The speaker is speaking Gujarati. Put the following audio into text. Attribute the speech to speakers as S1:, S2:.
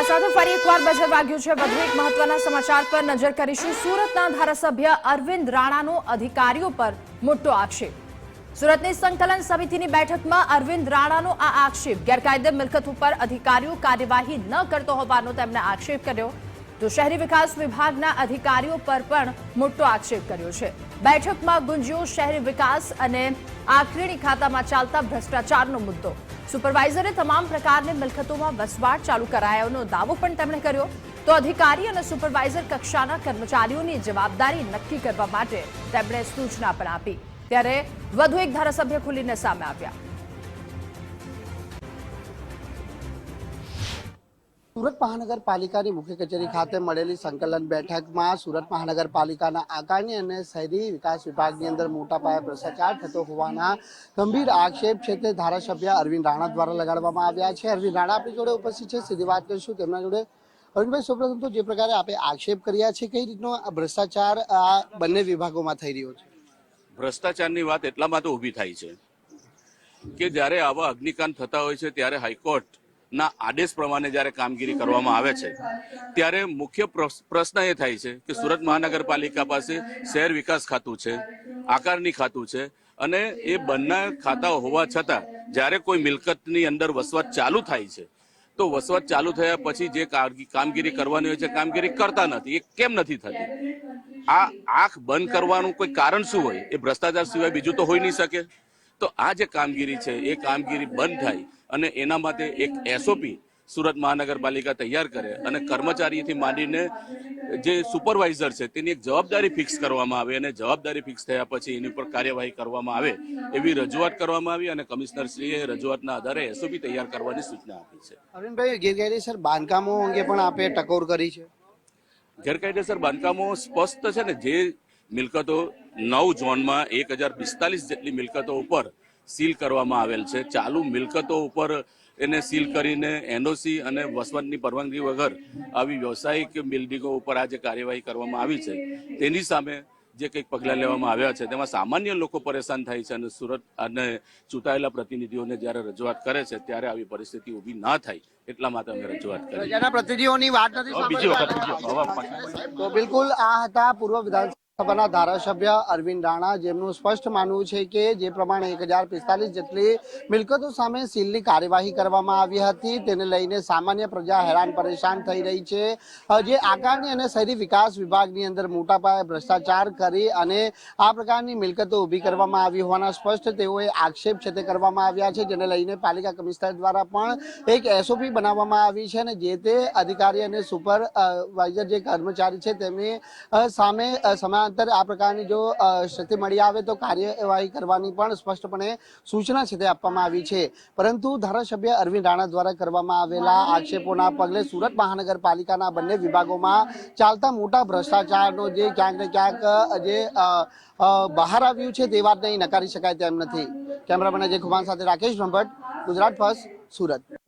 S1: આ સાથે ફરી એકવાર બજર વાગ્યું છે. વધુ એક મહત્વના સમાચાર પર નજર કરીશું. સુરતના ધારાસભ્ય અરવિંદ રાણાનો અધિકારીઓ પર મોટો આક્ષેપ. સુરતની સંકલન સમિતિની બેઠકમાં અરવિંદ રાણાનો આ આક્ષેપ. ગેરકાયદે મિલકત ઉપર અધિકારીઓ કાર્યવાહી ન કરતો હોવાનો તેમણે આક્ષેપ કર્યો. તો શહેરી વિકાસ વિભાગના અધિકારીઓ પર પણ મોટો આક્ષેપ કર્યો છે. બેઠકમાં ગુંજ્યો શહેરી વિકાસ અને આખરીણી ખાતામાં ચાલતા ભ્રષ્ટાચારનો મુદ્દો. સુપરવાઇઝરે તમામ પ્રકારની મિલકતોમાં વસવાટ ચાલુ કરાયાનો દાવો પણ તેમણે કર્યો. તો અધિકારી અને સુપરવાઇઝર કક્ષાના કર્મચારીઓની જવાબદારી નક્કી કરવા માટે તેમણે સૂચના પણ આપી. ત્યારે વધુ એક ધારાસભ્ય ખુલીને સામે આવ્યા.
S2: સુરત મહાનગરપાલિકાની મુખ્ય કચેરી ખાતે મળેલી સંકલન બેઠકમાં સુરત મહાનગરપાલિકાના આકારણી અને શહેરી વિકાસ વિભાગની અંદર મોટા પાયે ભ્રષ્ટાચાર થતો હોવાના ગંભીર આક્ષેપ છે તે ધારાસભ્ય અરવિંદ રાણા દ્વારા લગાડવામાં આવ્યા છે. અરવિંદ રાણા આપણી જોડે ઉપસ્થિત છે. સીધી વાત કરીશું. તેમના જોડે અરવિંદભાઈ સૌપ્રથમ તો જે પ્રકારે આપે આક્ષેપ કર્યા છે કઈ રીતનો આ ભ્રષ્ટાચાર આ બંને વિભાગોમાં થઈ રહ્યો છે?
S3: ભ્રષ્ટાચારની વાત એટલામાં તો ઊભી થાય છે કે જ્યારે આવા અગ્નિકાંડ થતા હોય છે ત્યારે હાઈકોર્ટના આદેશ પ્રમાણે જ્યારે કામગીરી કરવામાં આવે છે, ત્યારે મુખ્ય પ્રશ- પ્રશ્ન એ થાય છે કે સુરત મહાનગરપાલિકા પાસે શહેર વિકાસ ખાતું છે, આકારની ખાતું છે અને એ બંને ખાતા હોવા છતાં જ્યારે કોઈ મિલકતની અંદર વસવાટ ચાલુ થાય છે, તો વસવાટ ચાલુ થયા પછી જે કામગીરી કરવાની હોય છે, કામગીરી કરતા નથી, એ કેમ નથી થતી? આ આંખ બંધ કરવાનું કોઈ કારણ શું હોય? એ ભ્રષ્ટાચાર સિવાય બીજું તો હોઈ નહીં શકે? તો આ જે કામગીરી છે એ કામગીરી બંધ થાય અને એના માટે એક એસઓપી સુરત મહાનગરપાલિકા તૈયાર કરે અને કર્મચારીથી માંડીને જે સુપરવાઇઝર છે તેની એક જવાબદારી ફિક્સ કરવામાં આવે અને જવાબદારી ફિક્સ થયા પછી એની ઉપર કાર્યવાહી કરવામાં આવે એવી રજૂઆત કરવામાં આવી અને કમિશનરશ્રીએ રજૂઆતના આધારે એસઓપી તૈયાર કરવાની સૂચના આપી છે.
S2: અરવિંદભાઈ ગેરકાયદેસર બાંધકામો અંગે પણ આપે ટકોર કરી છે?
S3: ગેરકાયદેસર બાંધકામો સ્પષ્ટ છે ને જે મિલકતો નવ ઝોનમાં એક હજાર પિસ્તાલીસ જેટલી મિલકતો ઉપર સીલ કરવામાં આવેલ છે. ચાલુ મિલકતો ઉપર એને સીલ કરીને એનઓસી અને વસવાટની પરવાનગી વગર આવી વ્યવસાયિક બિલ્ડિંગો ઉપર આ જે કાર્યવાહી કરવામાં આવી છે તેની સામે જે કંઈક પગલાં લેવામાં આવ્યા છે તેમાં સામાન્ય લોકો પરેશાન થાય છે અને સુરત અને ચૂંટાયેલા પ્રતિનિધિઓને જ્યારે રજૂઆત કરે છે ત્યારે આવી પરિસ્થિતિ ઊભી ના થાય એટલા માટે અમે રજૂઆત કરી.
S2: પ્રતિનિધિઓની વાત નથી
S3: બીજી વખત
S2: તો બિલકુલ આ હતા પૂર્વ વિધાનસભાના ધારાસભ્ય અરવિંદ રાણા જેમનું સ્પષ્ટ માનવું છે કે જે પ્રમાણે એક હજાર પિસ્તાલીસ જેટલી મિલકતો સામે સીલની કાર્યવાહી કરવામાં આવી હતી તેને લઈને સામાન્ય પ્રજા હેરાન પરેશાન થઈ રહી છે. જે આકારણી અને શહેરી વિકાસ વિભાગની અંદર મોટા પાયે ભ્રષ્ટાચાર કરી અને આ પ્રકારની મિલકતો ઊભી કરવામાં આવી હોવાના સ્પષ્ટ તેઓએ આક્ષેપ છે તે કરવામાં આવ્યા છે જેને લઈને પાલિકા કમિશનર દ્વારા પણ એક એસઓપી બનાવવામાં આવી છે અને જે તે અધિકારી અને સુપર અ, વાઇઝર જે કર્મચારી છે તેમની સામે અ, સમાંતર આ પ્રકારની જો સ્થિતિ મળી આવે તો કાર્યવાહી કરવાની પણ સ્પષ્ટપણે સૂચના છે તે આપવામાં આવી છે. પરંતુ ધારાસભ્ય અરવિંદ રાણા દ્વારા કરવામાં આવેલા આક્ષેપોના પગલે સુરત મહાનગરપાલિકાના બંને વિભાગોમાં ચાલતા મોટા ભ્રષ્ટાચારનો જે ક્યાંક ને ક્યાંક જે બહાર આવ્યું છે તે વાત નહીં નકારી શકાય તેમ નથી. કેમેરામેન અજય કુમાર સાથે રાકેશ ભંભટ ગુજરાત ફર્સ્ટ, સુરત.